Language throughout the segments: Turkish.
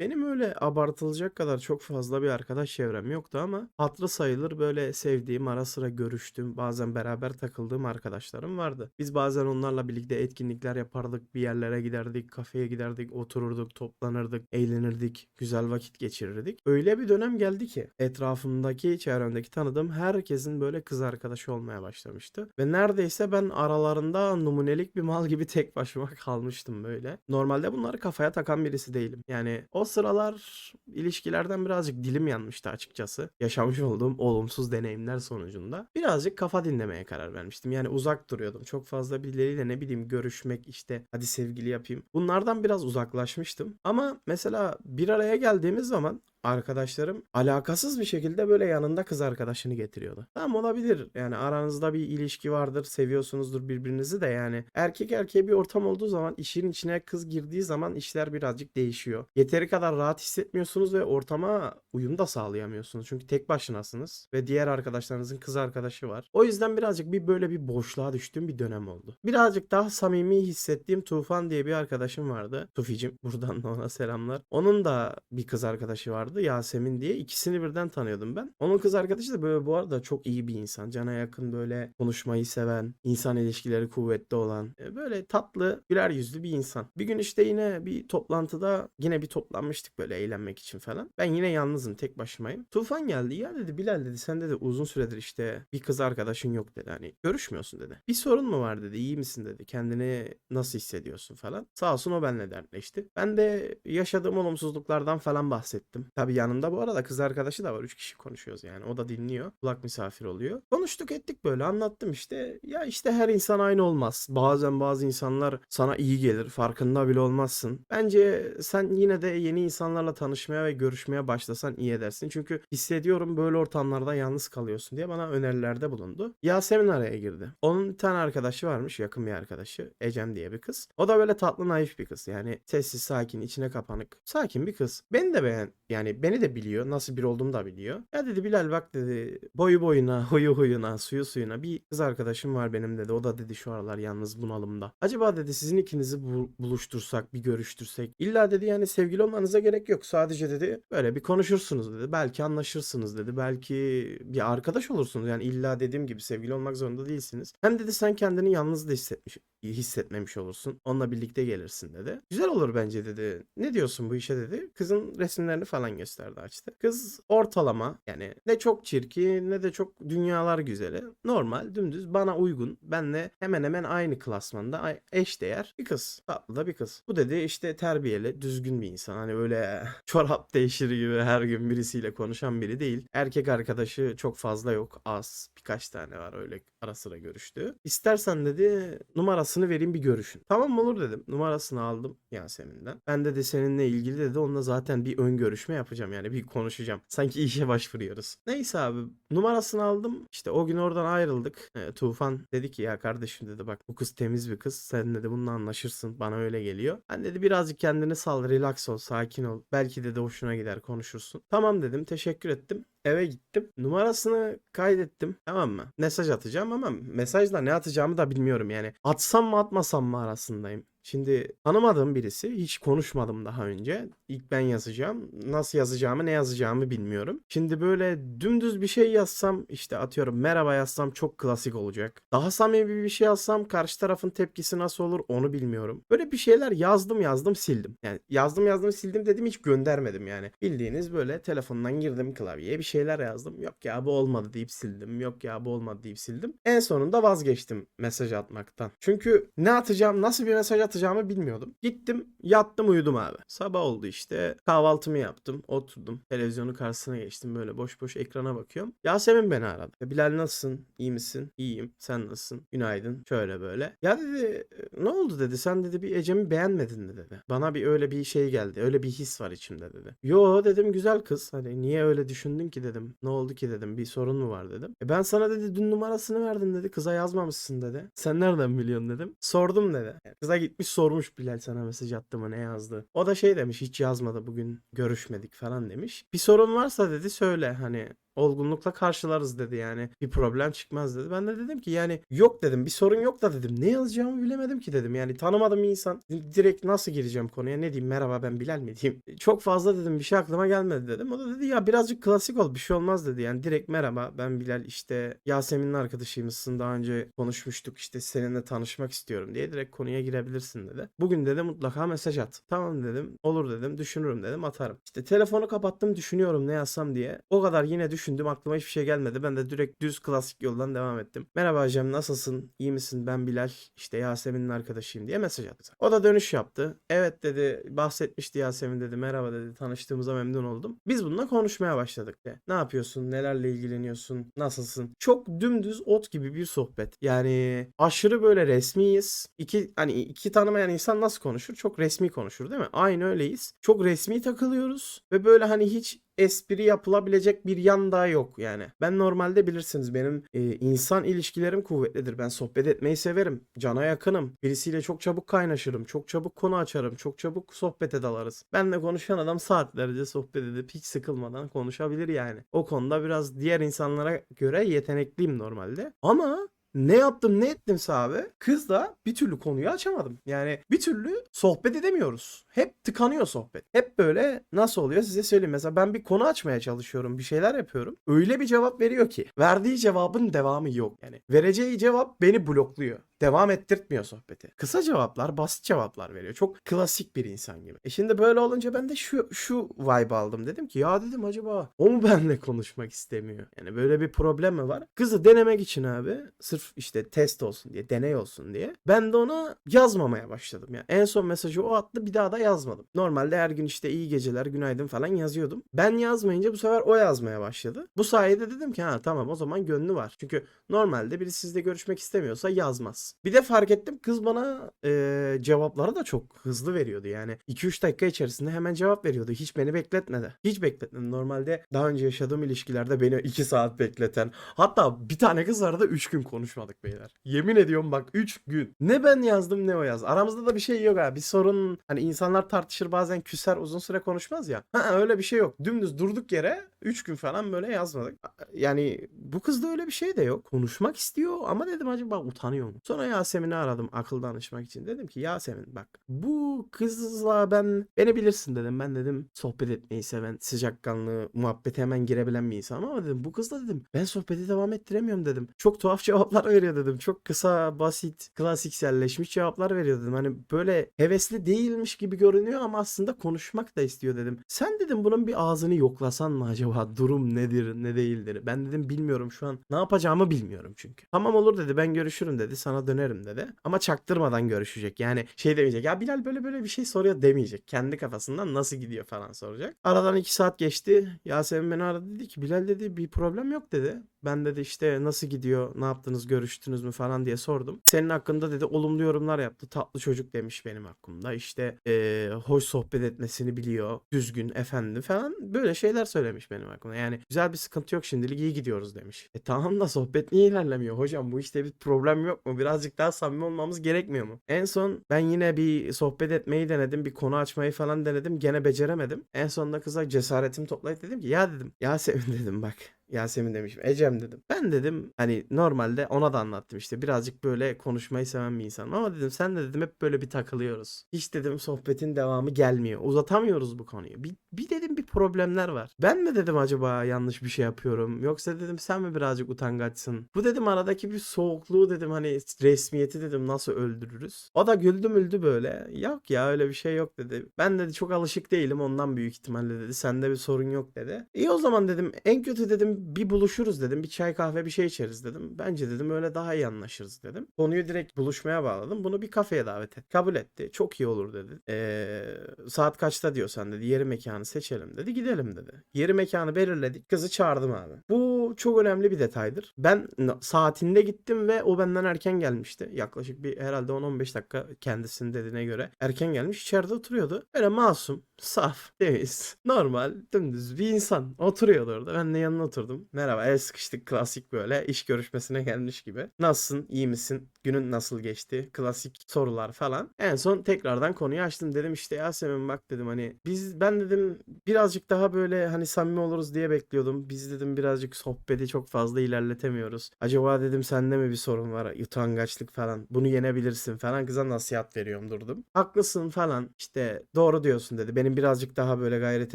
Benim öyle abartılacak kadar çok fazla bir arkadaş çevrem yoktu ama hatırı sayılır böyle sevdiğim, ara sıra görüştüğüm, bazen beraber takıldığım arkadaşlarım vardı. Biz bazen onlarla birlikte etkinlikler yapardık, bir yerlere giderdik, kafeye giderdik, otururduk, toplanırdık, eğlenirdik, güzel vakit geçirirdik. Öyle bir dönem geldi ki etrafımdaki, çevremdeki tanıdığım herkesin böyle kız arkadaşı olmaya başlamıştı. Ve neredeyse ben aralarında numunelik bir mal gibi tek başıma kalmıştım böyle. Normalde bunları kafaya takan birisi değilim. Yani o sıralar ilişkilerden birazcık dilim yanmıştı açıkçası. Yaşamış olduğum olumsuz deneyimler sonucunda. Birazcık kafa dinlemeye karar vermiştim. Yani uzak duruyordum. Çok fazla birileriyle ne bileyim görüşmek işte hadi sevgili yapayım. Bunlardan biraz uzaklaşmıştım. Ama mesela bir araya geldiğimiz zaman arkadaşlarım alakasız bir şekilde böyle yanında kız arkadaşını getiriyordu. Tamam olabilir. Yani aranızda bir ilişki vardır, seviyorsunuzdur birbirinizi de yani. Erkek erkeğe bir ortam olduğu zaman işin içine kız girdiği zaman işler birazcık değişiyor. Yeteri kadar rahat hissetmiyorsunuz ve ortama uyum da sağlayamıyorsunuz. Çünkü tek başınasınız ve diğer arkadaşlarınızın kız arkadaşı var. O yüzden birazcık bir böyle bir boşluğa düştüğüm bir dönem oldu. Birazcık daha samimi hissettiğim Tufan diye bir arkadaşım vardı. Tuficim buradan da ona selamlar. Onun da bir kız arkadaşı vardı Yasemin diye. İkisini birden tanıyordum ben. Onun kız arkadaşı da böyle bu arada çok iyi bir insan. Cana yakın böyle konuşmayı seven, insan ilişkileri kuvvetli olan, e, böyle tatlı, güler yüzlü bir insan. Bir gün işte yine bir toplantıda yine bir toplanmıştık böyle eğlenmek için falan. Ben yine yalnızım, tek başımayım. Tufan geldi. Ya dedi Bilal dedi sen dedi uzun süredir işte bir kız arkadaşın yok dedi. Hani görüşmüyorsun dedi. Bir sorun mu var dedi. İyi misin dedi. Kendini nasıl hissediyorsun falan. Sağ olsun o benimle dertleşti. Ben de yaşadığım olumsuzluklardan falan bahsettim. Tabii yanımda bu arada kız arkadaşı da var. Üç kişi konuşuyoruz yani. O da dinliyor. Kulak misafir oluyor. Konuştuk ettik böyle anlattım işte. Ya işte her insan aynı olmaz. Bazen bazı insanlar sana iyi gelir. Farkında bile olmazsın. Bence sen yine de yeni insanlarla tanışmaya ve görüşmeye başlasan iyi edersin. Çünkü hissediyorum böyle ortamlarda yalnız kalıyorsun diye bana önerilerde bulundu. Yasemin araya girdi. Onun bir tane arkadaşı varmış. Yakın bir arkadaşı. Ecem diye bir kız. O da böyle tatlı naif bir kız. Yani sessiz sakin içine kapanık. Sakin bir kız. Beni de beğen yani beni de biliyor. Nasıl bir olduğumu da biliyor. Ya dedi Bilal bak dedi boyu boyuna, huyu huyuna, suyu suyuna bir kız arkadaşım var benim dedi. O da dedi şu aralar yalnız bunalımda. Acaba dedi sizin ikinizi bu- buluştursak, bir görüştürsek. İlla dedi yani sevgili olmanıza gerek yok. Sadece dedi böyle bir konuşursunuz dedi. Belki anlaşırsınız dedi. Belki bir arkadaş olursunuz. Yani illa dediğim gibi sevgili olmak zorunda değilsiniz. Hem dedi sen kendini yalnız da hissetmiş hissetmemiş olursun. Onunla birlikte gelirsin dedi. Güzel olur bence dedi. Ne diyorsun bu işe dedi. Kızın resimlerini falan gösterdi açtı. Kız ortalama yani ne çok çirkin ne de çok dünyalar güzeli. Normal dümdüz bana uygun. Benle hemen hemen aynı klasmanda ay- eşdeğer bir kız. Tatlı da bir kız. Bu dedi işte terbiyeli düzgün bir insan. Hani böyle çorap değişir gibi her gün birisiyle konuşan biri değil. Erkek arkadaşı çok fazla yok. Az. Birkaç tane var öyle ara sıra görüştüğü. İstersen dedi numarasını vereyim bir görüşün. Tamam olur dedim. Numarasını aldım Yasemin'den. Ben dedi seninle ilgili dedi onunla zaten bir ön görüşme yapacağım yani bir konuşacağım. Sanki işe başvuruyoruz. Neyse abi numarasını aldım. İşte o gün oradan ayrıldık. E, Tufan dedi ki ya kardeşim dedi bak bu kız temiz bir kız. Sen dedi bununla anlaşırsın. Bana öyle geliyor. Ben dedi birazcık kendini sal, relax ol, sakin ol. Belki dedi hoşuna gider konuşursun. Tamam dedim. Teşekkür ettim. Eve gittim. Numarasını kaydettim. Tamam mı? Mesaj atacağım ama mesajla ne atacağımı da bilmiyorum yani. Atsam mı atmasam mı arasındayım. Şimdi tanımadığım birisi. Hiç konuşmadım daha önce. İlk ben yazacağım. Nasıl yazacağımı ne yazacağımı bilmiyorum. Şimdi böyle dümdüz bir şey yazsam işte atıyorum merhaba yazsam çok klasik olacak. Daha samimi bir şey yazsam karşı tarafın tepkisi nasıl olur onu bilmiyorum. Böyle bir şeyler yazdım yazdım sildim. Yani yazdım yazdım sildim dedim hiç göndermedim yani. Bildiğiniz böyle telefondan girdim klavyeye bir şeyler yazdım. Yok ya bu olmadı deyip sildim. Yok ya bu olmadı deyip sildim. En sonunda vazgeçtim mesaj atmaktan. Çünkü ne atacağım nasıl bir mesaj atacağımı bilmiyordum. Gittim yattım uyudum abi. Sabah oldu işte kahvaltımı yaptım oturdum televizyonun karşısına geçtim böyle boş boş ekrana bakıyorum. Yasemin beni aradı. "Ya Bilal nasılsın? İyi misin? İyiyim. Sen nasılsın? Günaydın. Şöyle böyle. Ya dedi ne oldu dedi. Sen dedi bir Ecem'i beğenmedin mi dedi. Bana bir öyle bir şey geldi. Öyle bir his var içimde dedi. Yo dedim güzel kız. Hani niye öyle düşündün ki dedim. Ne oldu ki dedim. Bir sorun mu var dedim. E ben sana dedi dün numarasını verdim dedi. Kıza yazmamışsın dedi. Sen nereden biliyorsun dedim. Sordum dedi. Kıza gitmiş sormuş Bilal sana mesaj attı mı ne yazdı. O da şey demiş hiç yazmadı bugün görüşmedik falan demiş. Bir sorun varsa dedi söyle hani olgunlukla karşılarız dedi yani. Bir problem çıkmaz dedi. Ben de dedim ki yani yok dedim bir sorun yok da dedim. Ne yazacağımı bilemedim ki dedim. Yani tanımadığım bir insan direkt nasıl gireceğim konuya ne diyeyim merhaba ben Bilal mi diyeyim. Çok fazla dedim bir şey aklıma gelmedi dedim. O da dedi ya birazcık klasik ol bir şey olmaz dedi. Yani direkt merhaba ben Bilal işte Yasemin'in arkadaşıymışsın daha önce konuşmuştuk işte seninle tanışmak istiyorum diye direkt konuya girebilirsin dedi. Bugün dedi mutlaka mesaj at. Tamam dedim olur dedim düşünürüm dedim atarım. İşte telefonu kapattım düşünüyorum ne yazsam diye. O kadar yine düşündüm aklıma hiçbir şey gelmedi. Ben de direkt düz klasik yoldan devam ettim. Merhaba Cem nasılsın? İyi misin? Ben Bilal. İşte Yasemin'in arkadaşıyım diye mesaj attı. O da dönüş yaptı. Evet dedi bahsetmişti Yasemin dedi. Merhaba dedi. Tanıştığımıza memnun oldum. Biz bununla konuşmaya başladık de. Ne yapıyorsun? Nelerle ilgileniyorsun? Nasılsın? Çok dümdüz ot gibi bir sohbet. Yani aşırı böyle resmiyiz. İki hani iki tanımayan insan nasıl konuşur? Çok resmi konuşur değil mi? Aynı öyleyiz. Çok resmi takılıyoruz ve böyle hani hiç espri yapılabilecek bir yan daha yok yani. Ben normalde bilirsiniz benim e, insan ilişkilerim kuvvetlidir. Ben sohbet etmeyi severim. Cana yakınım. Birisiyle çok çabuk kaynaşırım. Çok çabuk konu açarım. Çok çabuk sohbete dalarız. Benle konuşan adam saatlerce sohbet edip hiç sıkılmadan konuşabilir yani. O konuda biraz diğer insanlara göre yetenekliyim normalde. Ama ne yaptım ne ettimse abi kızla bir türlü konuyu açamadım. Yani bir türlü sohbet edemiyoruz. Hep tıkanıyor sohbet. Hep böyle nasıl oluyor size söyleyeyim. Mesela ben bir konu açmaya çalışıyorum. Bir şeyler yapıyorum. Öyle bir cevap veriyor ki. Verdiği cevabın devamı yok. Yani vereceği cevap beni blokluyor. Devam ettirtmiyor sohbeti. Kısa cevaplar, basit cevaplar veriyor. Çok klasik bir insan gibi. E şimdi böyle olunca ben de şu şu vibe aldım. Dedim ki ya dedim acaba o mu benimle konuşmak istemiyor? Yani böyle bir problem mi var? Kızı denemek için abi sırf işte test olsun diye, deney olsun diye ben de ona yazmamaya başladım. Yani en son mesajı o attı bir daha da yazmadım. Normalde her gün işte iyi geceler, günaydın falan yazıyordum. Ben yazmayınca bu sefer o yazmaya başladı. Bu sayede dedim ki ha tamam o zaman gönlü var. Çünkü normalde biri sizle görüşmek istemiyorsa yazmaz. Bir de fark ettim kız bana e, cevapları da çok hızlı veriyordu. Yani 2-3 dakika içerisinde hemen cevap veriyordu. Hiç beni bekletmedi. Hiç bekletmedi. Normalde daha önce yaşadığım ilişkilerde beni 2 saat bekleten. Hatta bir tane kız vardı 3 gün konuşmadık beyler. Yemin ediyorum bak 3 gün. Ne ben yazdım ne o yaz. Aramızda da bir şey yok ha. Bir sorun hani insanlar tartışır bazen küser uzun süre konuşmaz ya. Ha öyle bir şey yok. Dümdüz durduk yere 3 gün falan böyle yazmadık. Yani bu kızda öyle bir şey de yok. Konuşmak istiyor ama dedim acaba utanıyor mu? Sonra Yasemin'i aradım akıl danışmak için. Dedim ki Yasemin bak bu kızla ben beni bilirsin dedim. Ben dedim sohbet etmeyi seven, sıcakkanlı, muhabbete hemen girebilen bir insan ama dedim bu kızla dedim ben sohbeti devam ettiremiyorum dedim. Çok tuhaf cevaplar veriyor dedim. Çok kısa, basit, klasikselleşmiş cevaplar veriyor dedim. Hani böyle hevesli değilmiş gibi görünüyor ama aslında konuşmak da istiyor dedim. Sen dedim bunun bir ağzını yoklasan mı acaba? Durum nedir, ne değildir? Ben dedim bilmiyorum şu an. Ne yapacağımı bilmiyorum çünkü. Tamam olur dedi ben görüşürüm dedi. Sana dönerim dedi. Ama çaktırmadan görüşecek. Yani şey demeyecek. Ya Bilal böyle böyle bir şey soruyor demeyecek. Kendi kafasından nasıl gidiyor falan soracak. Aradan iki saat geçti. Yasemin beni aradı dedi ki Bilal dedi bir problem yok dedi. Ben dedi işte nasıl gidiyor, ne yaptınız, görüştünüz mü falan diye sordum. Senin hakkında dedi olumlu yorumlar yaptı. Tatlı çocuk demiş benim hakkımda. İşte eee, hoş sohbet etmesini biliyor. Düzgün, efendi falan. Böyle şeyler söylemiş benim hakkımda. Yani güzel bir sıkıntı yok şimdilik iyi gidiyoruz demiş. E tamam da sohbet niye ilerlemiyor hocam? Bu işte bir problem yok mu? Birazcık daha samimi olmamız gerekmiyor mu? En son ben yine bir sohbet etmeyi denedim. Bir konu açmayı falan denedim. Gene beceremedim. En sonunda kıza cesaretimi toplayıp dedim ki ya dedim. Yasemin dedim bak. Yasemin demişim. Ecem dedim. Ben dedim hani normalde ona da anlattım işte birazcık böyle konuşmayı seven bir insanım ama dedim sen de dedim hep böyle bir takılıyoruz. Hiç dedim sohbetin devamı gelmiyor. Uzatamıyoruz bu konuyu. Bir, bir dedim bir problemler var. Ben mi dedim acaba yanlış bir şey yapıyorum yoksa dedim sen mi birazcık utangaçsın? Bu dedim aradaki bir soğukluğu dedim hani resmiyeti dedim nasıl öldürürüz? O da güldü müldü böyle. Yok ya öyle bir şey yok dedi. Ben dedi çok alışık değilim ondan büyük ihtimalle dedi. Sende bir sorun yok dedi. İyi o zaman dedim en kötü dedim bir buluşuruz dedim. Bir çay kahve bir şey içeriz dedim. Bence dedim öyle daha iyi anlaşırız dedim. Konuyu direkt buluşmaya bağladım. Bunu bir kafeye davet et. Kabul etti. Çok iyi olur dedi. Ee, saat kaçta diyorsan dedi. Yeri mekanı seçelim dedi. Gidelim dedi. Yeri mekanı belirledik. Kızı çağırdım abi. Bu çok önemli bir detaydır. Ben saatinde gittim ve o benden erken gelmişti. Yaklaşık bir herhalde 10-15 dakika kendisinin dediğine göre erken gelmiş. İçeride oturuyordu. Öyle masum, saf, temiz, normal, dümdüz bir insan. Oturuyordu orada. Ben de yanına oturdum. Merhaba, el sıkıştık klasik böyle iş görüşmesine gelmiş gibi. Nasılsın, iyi misin, günün nasıl geçti, klasik sorular falan. En son tekrardan konuyu açtım. Dedim işte Yasemin bak dedim hani biz ben dedim birazcık daha böyle hani samimi oluruz diye bekliyordum. Biz dedim birazcık sohbeti çok fazla ilerletemiyoruz. Acaba dedim sende mi bir sorun var? Utangaçlık falan. Bunu yenebilirsin falan. Kıza nasihat veriyorum durdum. Haklısın falan. İşte doğru diyorsun dedi. Benim birazcık daha böyle gayret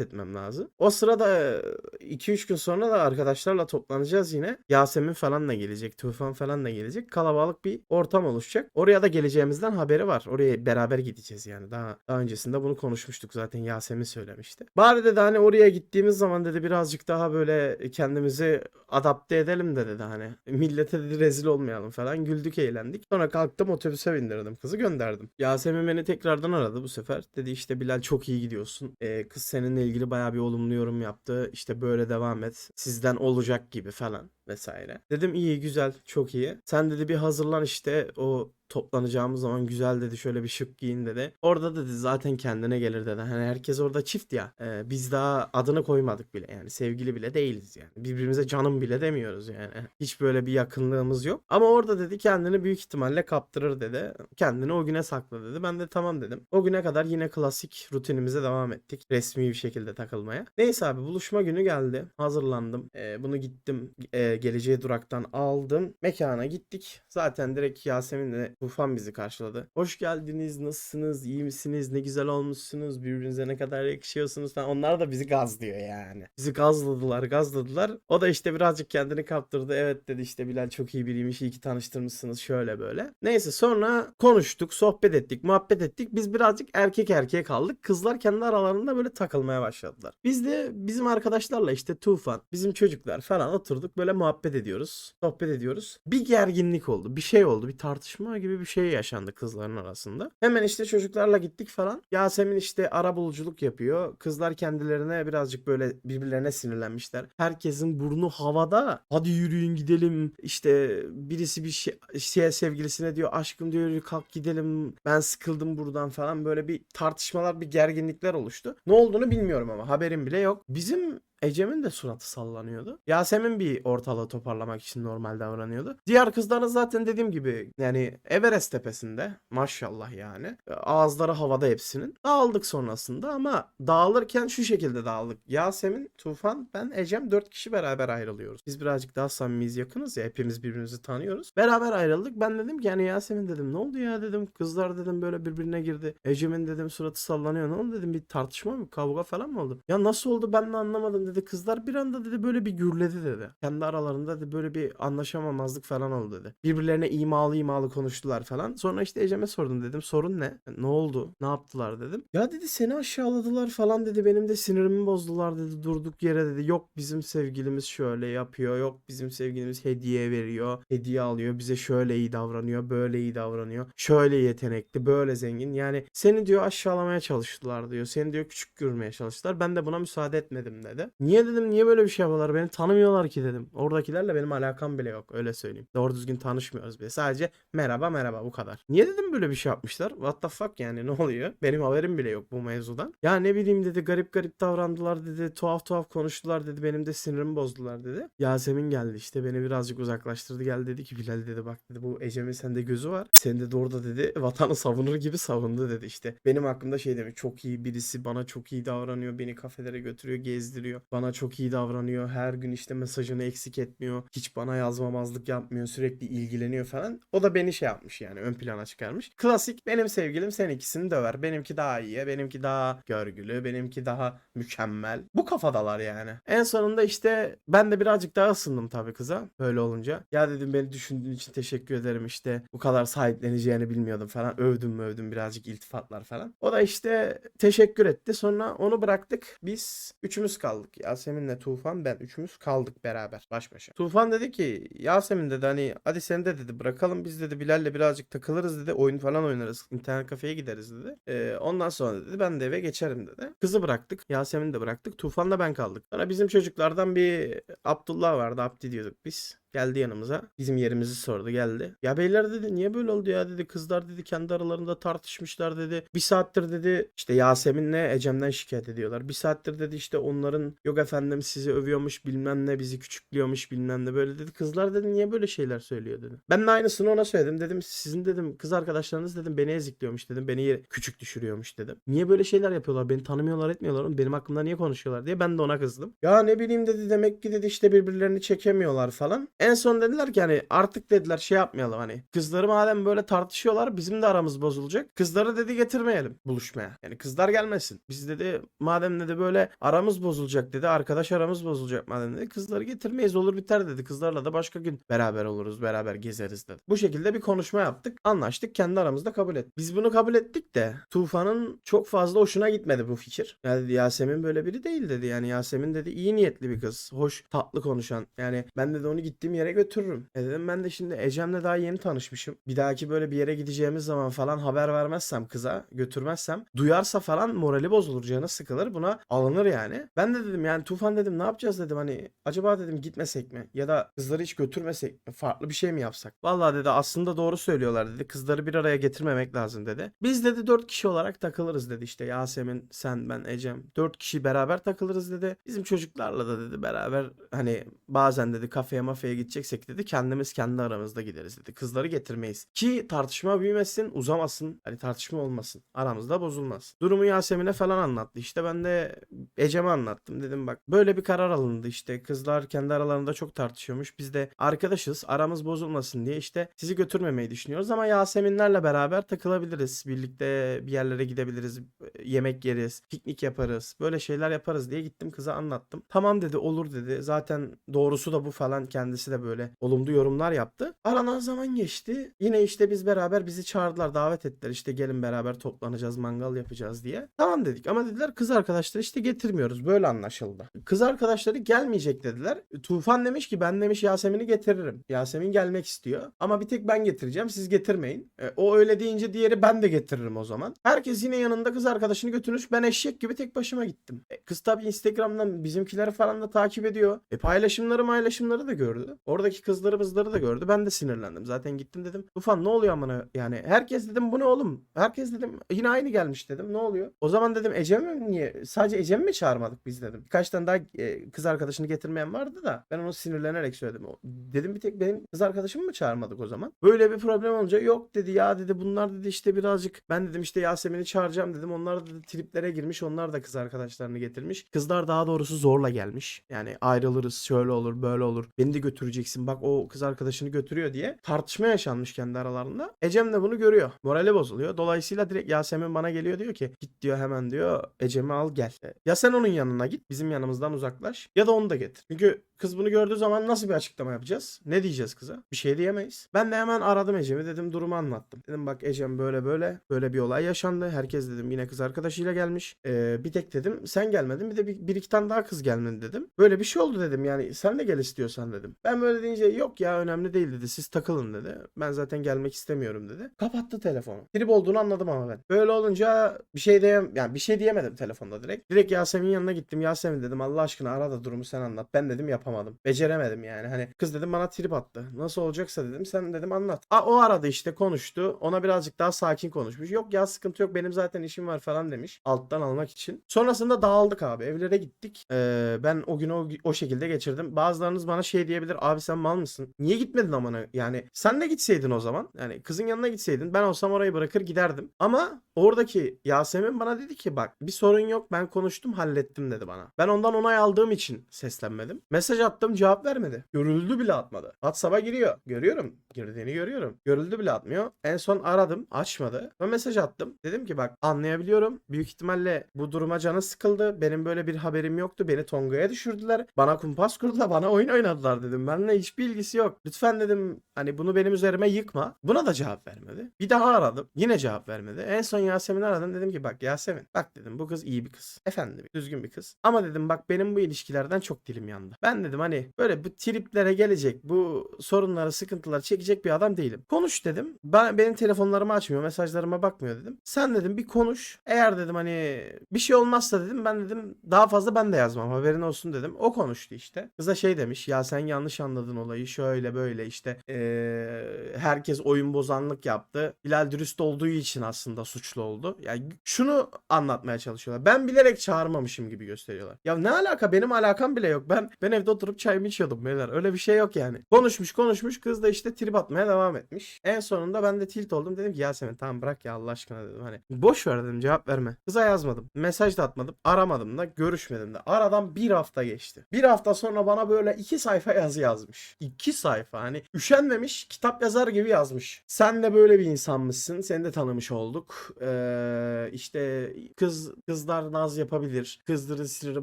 etmem lazım. O sırada 2-3 gün sonra da arkadaşlarla toplanacağız yine. Yasemin falan da gelecek. Tufan falan da gelecek. Kalabalık bir ortam oluşacak. Oraya da geleceğimizden haberi var. Oraya beraber gideceğiz yani. Daha, daha öncesinde bunu konuşmuştuk zaten. Yasemin söylemişti. Bari dedi hani oraya gittiğimiz zaman dedi birazcık daha böyle kendimizi adapte edelim de dedi hani. Millete dedi rezil olmayalım falan. Güldük eğlendik. Sonra kalktım otobüse bindirdim kızı gönderdim. Yasemin beni tekrardan aradı bu sefer. Dedi işte Bilal çok iyi gidiyorsun. Ee, kız seninle ilgili bayağı bir olumlu yorum yaptı. İşte böyle devam et. Sizden olacak gibi falan vesaire. Dedim iyi güzel çok iyi. Sen dedi bir hazırlan işte o toplanacağımız zaman güzel dedi şöyle bir şık giyin dedi. Orada dedi zaten kendine gelir dedi. Hani herkes orada çift ya. Ee, biz daha adını koymadık bile yani sevgili bile değiliz yani. Birbirimize canım bile demiyoruz yani. Hiç böyle bir yakınlığımız yok. Ama orada dedi kendini büyük ihtimalle kaptırır dedi. Kendini o güne sakla dedi. Ben de tamam dedim. O güne kadar yine klasik rutinimize devam ettik. Resmi bir şekilde takılmaya. Neyse abi buluşma günü geldi. Hazırlandım. Ee, bunu gittim. Geleceği duraktan aldım. Mekana gittik. Zaten direkt Yasemin'le Tufan bizi karşıladı. Hoş geldiniz. Nasılsınız? iyi misiniz? Ne güzel olmuşsunuz. Birbirinize ne kadar yakışıyorsunuz falan. Onlar da bizi gazlıyor yani. Bizi gazladılar, gazladılar. O da işte birazcık kendini kaptırdı. Evet dedi işte Bilal çok iyi biriymiş. İyi ki tanıştırmışsınız şöyle böyle. Neyse sonra konuştuk, sohbet ettik, muhabbet ettik. Biz birazcık erkek erkeğe kaldık. Kızlar kendi aralarında böyle takılmaya başladılar. Biz de bizim arkadaşlarla işte Tufan, bizim çocuklar falan oturduk böyle muhabbet ediyoruz. Sohbet ediyoruz. Bir gerginlik oldu. Bir şey oldu. Bir tartışma gibi bir şey yaşandı kızların arasında. Hemen işte çocuklarla gittik falan. Yasemin işte ara buluculuk yapıyor. Kızlar kendilerine birazcık böyle birbirlerine sinirlenmişler. Herkesin burnu havada. Hadi yürüyün gidelim. İşte birisi bir şey, sevgilisine diyor aşkım diyor kalk gidelim. Ben sıkıldım buradan falan. Böyle bir tartışmalar bir gerginlikler oluştu. Ne olduğunu bilmiyorum ama haberim bile yok. Bizim Ecem'in de suratı sallanıyordu. Yasemin bir ortalığı toparlamak için normal davranıyordu. Diğer kızların zaten dediğim gibi yani Everest tepesinde maşallah yani. Ağızları havada hepsinin. Dağıldık sonrasında ama dağılırken şu şekilde dağıldık. Yasemin, Tufan, ben, Ecem dört kişi beraber ayrılıyoruz. Biz birazcık daha samimiyiz yakınız ya hepimiz birbirimizi tanıyoruz. Beraber ayrıldık. Ben dedim ki yani Yasemin dedim ne oldu ya dedim. Kızlar dedim böyle birbirine girdi. Ecem'in dedim suratı sallanıyor. Ne oldu dedim bir tartışma mı kavga falan mı oldu? Ya nasıl oldu ben de anlamadım dedi. Kızlar bir anda dedi böyle bir gürledi dedi. Kendi aralarında dedi böyle bir anlaşamamazlık falan oldu dedi. Birbirlerine imalı imalı konuştular falan. Sonra işte Ecem'e sordum dedim sorun ne? Ne oldu? Ne yaptılar dedim. Ya dedi seni aşağıladılar falan dedi. Benim de sinirimi bozdular dedi. Durduk yere dedi. Yok bizim sevgilimiz şöyle yapıyor. Yok bizim sevgilimiz hediye veriyor. Hediye alıyor. Bize şöyle iyi davranıyor. Böyle iyi davranıyor. Şöyle yetenekli. Böyle zengin. Yani seni diyor aşağılamaya çalıştılar diyor. Seni diyor küçük görmeye çalıştılar. Ben de buna müsaade etmedim dedi. Niye dedim niye böyle bir şey yapıyorlar? Beni tanımıyorlar ki dedim. Oradakilerle benim alakam bile yok. Öyle söyleyeyim. Doğru düzgün tanışmıyoruz bile. Sadece merhaba merhaba bu kadar. Niye dedim böyle bir şey yapmışlar? What the fuck yani ne oluyor? Benim haberim bile yok bu mevzudan. Ya ne bileyim dedi garip garip davrandılar dedi. Tuhaf tuhaf konuştular dedi. Benim de sinirimi bozdular dedi. Yasemin geldi işte beni birazcık uzaklaştırdı. Geldi dedi ki Bilal dedi bak dedi bu Ecem'in sende gözü var. Sen de orada dedi vatanı savunur gibi savundu dedi işte. Benim hakkımda şey demiş çok iyi birisi bana çok iyi davranıyor. Beni kafelere götürüyor gezdiriyor. Bana çok iyi davranıyor. Her gün işte mesajını eksik etmiyor. Hiç bana yazmamazlık yapmıyor. Sürekli ilgileniyor falan. O da beni şey yapmış yani ön plana çıkarmış. Klasik benim sevgilim sen ikisini döver. Benimki daha iyi. Benimki daha görgülü. Benimki daha mükemmel. Bu kafadalar yani. En sonunda işte ben de birazcık daha ısındım tabii kıza. Böyle olunca. Ya dedim beni düşündüğün için teşekkür ederim işte. Bu kadar sahipleneceğini bilmiyordum falan. Övdüm övdüm birazcık iltifatlar falan. O da işte teşekkür etti. Sonra onu bıraktık. Biz üçümüz kaldık. Yasemin'le Tufan ben üçümüz kaldık beraber baş başa. Tufan dedi ki Yasemin dedi hani hadi seni de dedi bırakalım biz dedi Bilal'le birazcık takılırız dedi. Oyun falan oynarız. internet kafeye gideriz dedi. Ee, ondan sonra dedi ben de eve geçerim dedi. Kızı bıraktık. Yasemin'i de bıraktık. Tufan'la ben kaldık. Sonra bizim çocuklardan bir Abdullah vardı. Abdi diyorduk biz. Geldi yanımıza. Bizim yerimizi sordu geldi. Ya beyler dedi niye böyle oldu ya dedi. Kızlar dedi kendi aralarında tartışmışlar dedi. Bir saattir dedi işte Yasemin'le Ecem'den şikayet ediyorlar. Bir saattir dedi işte onların yok efendim sizi övüyormuş bilmem ne bizi küçüklüyormuş bilmem ne böyle dedi. Kızlar dedi niye böyle şeyler söylüyor dedi. Ben de aynısını ona söyledim. Dedim sizin dedim kız arkadaşlarınız dedim beni ezikliyormuş dedim. Beni küçük düşürüyormuş dedim. Niye böyle şeyler yapıyorlar? Beni tanımıyorlar etmiyorlar. oğlum. Benim hakkımda niye konuşuyorlar diye ben de ona kızdım. Ya ne bileyim dedi demek ki dedi işte birbirlerini çekemiyorlar falan. En son dediler ki hani artık dediler şey yapmayalım hani. Kızları madem böyle tartışıyorlar bizim de aramız bozulacak. Kızları dedi getirmeyelim buluşmaya. Yani kızlar gelmesin. Biz dedi madem dedi böyle aramız bozulacak dedi. Arkadaş aramız bozulacak madem dedi. Kızları getirmeyiz olur biter dedi. Kızlarla da başka gün beraber oluruz beraber gezeriz dedi. Bu şekilde bir konuşma yaptık. Anlaştık kendi aramızda kabul ettik. Biz bunu kabul ettik de Tufan'ın çok fazla hoşuna gitmedi bu fikir. Yani Yasemin böyle biri değil dedi. Yani Yasemin dedi iyi niyetli bir kız. Hoş tatlı konuşan. Yani ben dedi onu gittiğim yere götürürüm. E dedim ben de şimdi Ecem'le daha yeni tanışmışım. Bir dahaki böyle bir yere gideceğimiz zaman falan haber vermezsem kıza götürmezsem duyarsa falan morali bozulur canı sıkılır buna alınır yani. Ben de dedim yani Tufan dedim ne yapacağız dedim hani acaba dedim gitmesek mi ya da kızları hiç götürmesek mi farklı bir şey mi yapsak? Vallahi dedi aslında doğru söylüyorlar dedi kızları bir araya getirmemek lazım dedi. Biz dedi dört kişi olarak takılırız dedi işte Yasemin sen ben Ecem dört kişi beraber takılırız dedi. Bizim çocuklarla da dedi beraber hani bazen dedi kafeye mafya gideceksek dedi kendimiz kendi aramızda gideriz dedi. Kızları getirmeyiz. Ki tartışma büyümesin uzamasın. Hani tartışma olmasın. Aramızda bozulmaz. Durumu Yasemin'e falan anlattı. İşte ben de Ecem'e anlattım. Dedim bak böyle bir karar alındı. İşte kızlar kendi aralarında çok tartışıyormuş. Biz de arkadaşız aramız bozulmasın diye işte sizi götürmemeyi düşünüyoruz. Ama Yaseminlerle beraber takılabiliriz. Birlikte bir yerlere gidebiliriz yemek yeriz piknik yaparız böyle şeyler yaparız diye gittim kıza anlattım. Tamam dedi olur dedi. Zaten doğrusu da bu falan kendisi de böyle olumlu yorumlar yaptı. Aradan zaman geçti. Yine işte biz beraber bizi çağırdılar davet ettiler. İşte gelin beraber toplanacağız mangal yapacağız diye. Tamam dedik ama dediler kız arkadaşları işte getirmiyoruz. Böyle anlaşıldı. Kız arkadaşları gelmeyecek dediler. Tufan demiş ki ben demiş Yasemin'i getiririm. Yasemin gelmek istiyor ama bir tek ben getireceğim. Siz getirmeyin. E, o öyle deyince diğeri ben de getiririm o zaman. Herkes yine yanında kız arkadaşını götürmüş. Ben eşek gibi tek başıma gittim. E, kız tabii Instagram'dan bizimkileri falan da takip ediyor. E, paylaşımları paylaşımları da gördü oradaki kızları bızları da gördü. Ben de sinirlendim. Zaten gittim dedim Tufan ne oluyor amına? Yani herkes dedim bu ne oğlum? Herkes dedim yine aynı gelmiş. dedim ne oluyor? O zaman dedim Ecem niye? Sadece Ecem mi çağırmadık biz? dedim. Birkaç tane daha e, kız arkadaşını getirmeyen vardı da ben onu sinirlenerek söyledim. Dedim bir tek benim kız arkadaşımı mı çağırmadık o zaman? Böyle bir problem olunca yok dedi ya dedi bunlar dedi işte birazcık ben dedim işte Yasemin'i çağıracağım dedim. Onlar da triplere girmiş onlar da kız arkadaşlarını getirmiş. Kızlar daha doğrusu zorla gelmiş. Yani ayrılırız şöyle olur böyle olur. Beni de götüreceksin bak o kız arkadaşını götürüyor diye tartışma yaşanmış kendi aralarında Ecem de bunu görüyor morali bozuluyor dolayısıyla direkt Yasemin bana geliyor diyor ki git diyor hemen diyor Ecem'i al gel E, ya sen onun yanına git bizim yanımızdan uzaklaş ya da onu da getir çünkü Kız bunu gördüğü zaman nasıl bir açıklama yapacağız? Ne diyeceğiz kıza? Bir şey diyemeyiz. Ben de hemen aradım Ecem'i dedim durumu anlattım. Dedim bak Ecem böyle böyle böyle bir olay yaşandı. Herkes dedim yine kız arkadaşıyla gelmiş. Ee, bir tek dedim sen gelmedin bir de bir, bir iki tane daha kız gelmedi dedim. Böyle bir şey oldu dedim yani sen de gel istiyorsan dedim. Ben böyle deyince yok ya önemli değil dedi siz takılın dedi. Ben zaten gelmek istemiyorum dedi. Kapattı telefonu. Trip olduğunu anladım ama ben. Böyle olunca bir şey diyem yani bir şey diyemedim telefonda direkt. Direkt Yasemin yanına gittim. Yasemin dedim Allah aşkına ara da durumu sen anlat. Ben dedim yapamadım. Beceremedim yani. Hani kız dedim bana trip attı. Nasıl olacaksa dedim sen dedim anlat. A, o arada işte konuştu. Ona birazcık daha sakin konuşmuş. Yok ya sıkıntı yok benim zaten işim var falan demiş. Alttan almak için. Sonrasında dağıldık abi. Evlere gittik. Ee, ben o günü o, o şekilde geçirdim. Bazılarınız bana şey diyebilir. Abi sen mal mısın? Niye gitmedin amına? Yani sen de gitseydin o zaman. Yani kızın yanına gitseydin. Ben olsam orayı bırakır giderdim. Ama oradaki Yasemin bana dedi ki bak bir sorun yok ben konuştum hallettim dedi bana. Ben ondan onay aldığım için seslenmedim. Mesaj attım cevap vermedi. Görüldü bile atmadı. WhatsApp'a giriyor. Görüyorum. Girdiğini görüyorum. Görüldü bile atmıyor. En son aradım açmadı. Ve mesaj attım. Dedim ki bak anlayabiliyorum. Büyük ihtimalle bu duruma canı sıkıldı. Benim böyle bir haberim yoktu. Beni Tonga'ya düşürdüler. Bana kumpas kurdular. Bana oyun oynadılar dedim. Benimle hiçbir ilgisi yok. Lütfen dedim hani bunu benim üzerime yıkma. Buna da cevap vermedi. Bir daha aradım. Yine cevap vermedi. En son Yasemin'i aradım. Dedim ki bak Yasemin bak dedim bu kız iyi bir kız. Efendi düzgün bir kız. Ama dedim bak benim bu ilişkilerden çok dilim yandı. Ben dedim hani böyle bu triplere gelecek bu sorunları sıkıntıları çekecek bir adam değilim. Konuş dedim. Ben, benim telefonlarımı açmıyor. Mesajlarıma bakmıyor dedim. Sen dedim bir konuş. Eğer dedim hani bir şey olmazsa dedim ben dedim daha fazla ben de yazmam haberin olsun dedim. O konuştu işte. Kıza şey demiş ya sen yanlış anladın olayı şöyle böyle işte eee, herkes oyun bozanlık yaptı. Bilal dürüst olduğu için aslında suçlu oldu. Yani şunu anlatmaya çalışıyorlar. Ben bilerek çağırmamışım gibi gösteriyorlar. Ya ne alaka benim alakam bile yok. Ben ben evde oturup çayımı içiyordum beyler. Öyle bir şey yok yani. Konuşmuş konuşmuş kız da işte trip atmaya devam etmiş. En sonunda ben de tilt oldum. Dedim ki Yasemin tamam bırak ya Allah aşkına dedim. Hani boş ver dedim cevap verme. Kıza yazmadım. Mesaj da atmadım. Aramadım da görüşmedim de. Aradan bir hafta geçti. Bir hafta sonra bana böyle iki sayfa yazı yazmış. İki sayfa hani üşenmemiş kitap yazar gibi yazmış. Sen de böyle bir insanmışsın. Seni de tanımış olduk. Ee, işte kız kızlar naz yapabilir. Kızların siniri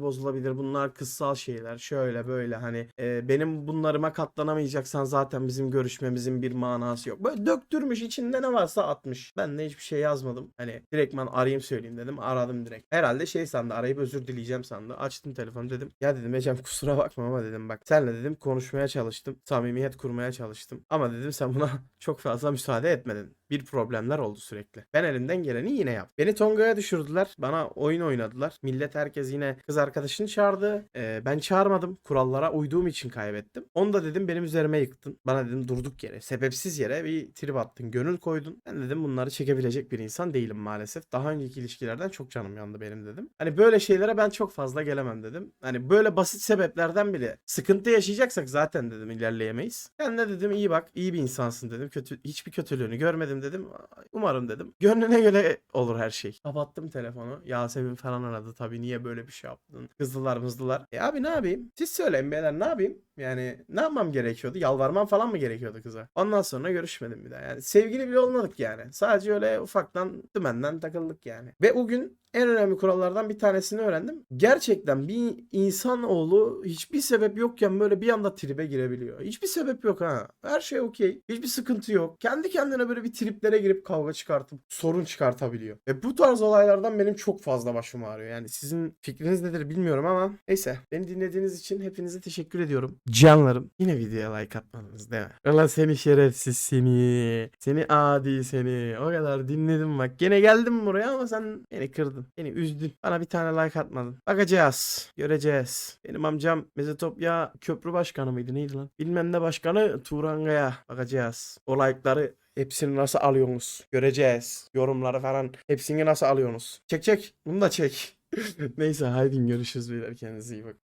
bozulabilir. Bunlar kızsal şeyler. Şöyle böyle hani e, benim bunlarıma katlanamayacaksan zaten bizim görüşmemizin bir manası yok. Böyle döktürmüş içinde ne varsa atmış. Ben de hiçbir şey yazmadım. Hani direktman arayayım söyleyeyim dedim. Aradım direkt. Herhalde şey sandı arayıp özür dileyeceğim sandı. Açtım telefonu dedim. Ya dedim Ecem kusura bakma ama dedim bak senle dedim konuşmaya çalıştım. Samimiyet kurmaya çalıştım. Ama dedim sen buna çok fazla müsaade etmedin. Bir problemler oldu sürekli. Ben elimden geleni yine yap. Beni Tonga'ya düşürdüler. Bana oyun oynadılar. Millet herkes yine kız arkadaşını çağırdı. Ee, ben çağırmadım. Kurallara uyduğum için kaybettim. Onu da dedim benim üzerime yıktın. Bana dedim durduk yere, sebepsiz yere bir trip attın, gönül koydun. Ben dedim bunları çekebilecek bir insan değilim maalesef. Daha önceki ilişkilerden çok canım yandı benim dedim. Hani böyle şeylere ben çok fazla gelemem dedim. Hani böyle basit sebeplerden bile sıkıntı yaşayacaksak zaten dedim ilerleyemeyiz. Ben de dedim iyi bak, iyi bir insansın dedim. Kötü hiçbir kötülüğünü görmedim dedim. Umarım dedim. Gönlüne göre olur her şey. Kapattım telefonu. Yasemin falan aradı tabii niye böyle bir şey yaptın? Kızdılar mızdılar. E abi ne yapayım? Siz söyleyin beyler ne yapayım? Yani ne yapmam gerekiyordu? Yalvarmam falan mı gerekiyordu kıza? Ondan sonra görüşmedim bir daha. Yani sevgili bile olmadık yani. Sadece öyle ufaktan dümenden takıldık yani. Ve o gün en önemli kurallardan bir tanesini öğrendim. Gerçekten bir insanoğlu hiçbir sebep yokken böyle bir anda tribe girebiliyor. Hiçbir sebep yok ha. Her şey okey. Hiçbir sıkıntı yok. Kendi kendine böyle bir triplere girip kavga çıkartıp sorun çıkartabiliyor. Ve bu tarz olaylardan benim çok fazla başım ağrıyor. Yani sizin fikriniz nedir bilmiyorum ama neyse. Beni dinlediğiniz için hepinize teşekkür ediyorum. Canlarım. Yine videoya like atmadınız değil mi? Ulan seni şerefsiz seni. Seni adi seni. O kadar dinledim bak. Gene geldim buraya ama sen beni kırdın. Beni üzdün. Bana bir tane like atmadın. Bakacağız. Göreceğiz. Benim amcam Mezotopya köprü başkanı mıydı neydi lan? Bilmem ne başkanı Turangaya. Bakacağız. O like'ları Hepsini nasıl alıyorsunuz? Göreceğiz. Yorumları falan hepsini nasıl alıyorsunuz? Çek çek. Bunu da çek. Neyse haydi görüşürüz beyler. Kendinize iyi bakın.